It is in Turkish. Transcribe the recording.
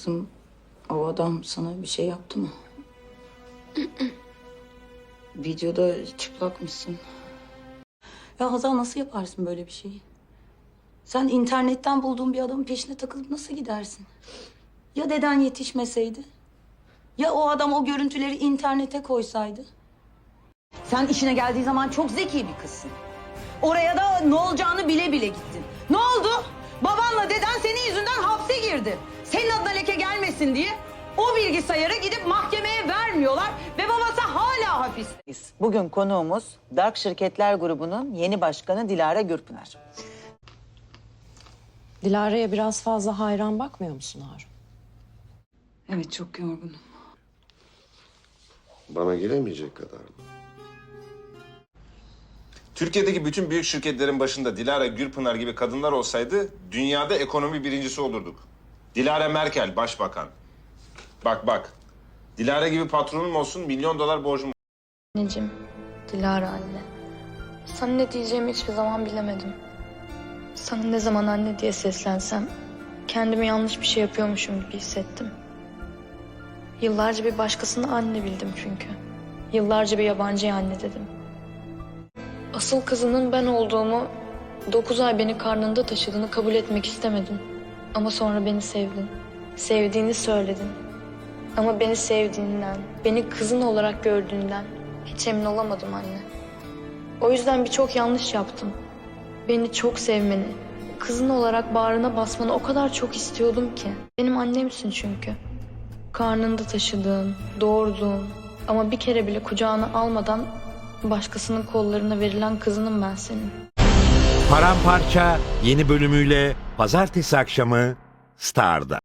Kızım o adam sana bir şey yaptı mı? Videoda çıplakmışsın. Ya Hazal nasıl yaparsın böyle bir şeyi? Sen internetten bulduğun bir adamın peşine takılıp nasıl gidersin? Ya deden yetişmeseydi? Ya o adam o görüntüleri internete koysaydı? Sen işine geldiği zaman çok zeki bir kızsın. Oraya da ne olacağını bile bile gittin. Ne oldu? Babanla deden senin yüzünden hapse girdi. Gelmesin diye o bilgisayarı gidip mahkemeye vermiyorlar ve babası hala hapiste. Bugün konuğumuz Dark Şirketler Grubu'nun yeni başkanı Dilara Gürpınar. Dilara'ya biraz fazla hayran bakmıyor musun Harun? Evet çok yorgunum. Bana gelemeyecek kadar mı? Türkiye'deki bütün büyük şirketlerin başında Dilara Gürpınar gibi kadınlar olsaydı dünyada ekonomi birincisi olurduk. Dilara Merkel başbakan. Bak bak. Dilara gibi patronum olsun milyon dolar borcum Anneciğim, Dilara anne. Sana ne diyeceğimi hiçbir zaman bilemedim. Sana ne zaman anne diye seslensem kendimi yanlış bir şey yapıyormuşum gibi hissettim. Yıllarca bir başkasını anne bildim çünkü. Yıllarca bir yabancıya anne dedim. Asıl kızının ben olduğumu, dokuz ay beni karnında taşıdığını kabul etmek istemedim. Ama sonra beni sevdin. Sevdiğini söyledin. Ama beni sevdiğinden, beni kızın olarak gördüğünden hiç emin olamadım anne. O yüzden birçok yanlış yaptım. Beni çok sevmeni, kızın olarak bağrına basmanı o kadar çok istiyordum ki. Benim annemsin çünkü. Karnında taşıdığın, doğurduğun ama bir kere bile kucağına almadan başkasının kollarına verilen kızınım ben senin. Paramparça yeni bölümüyle pazartesi akşamı Star'da.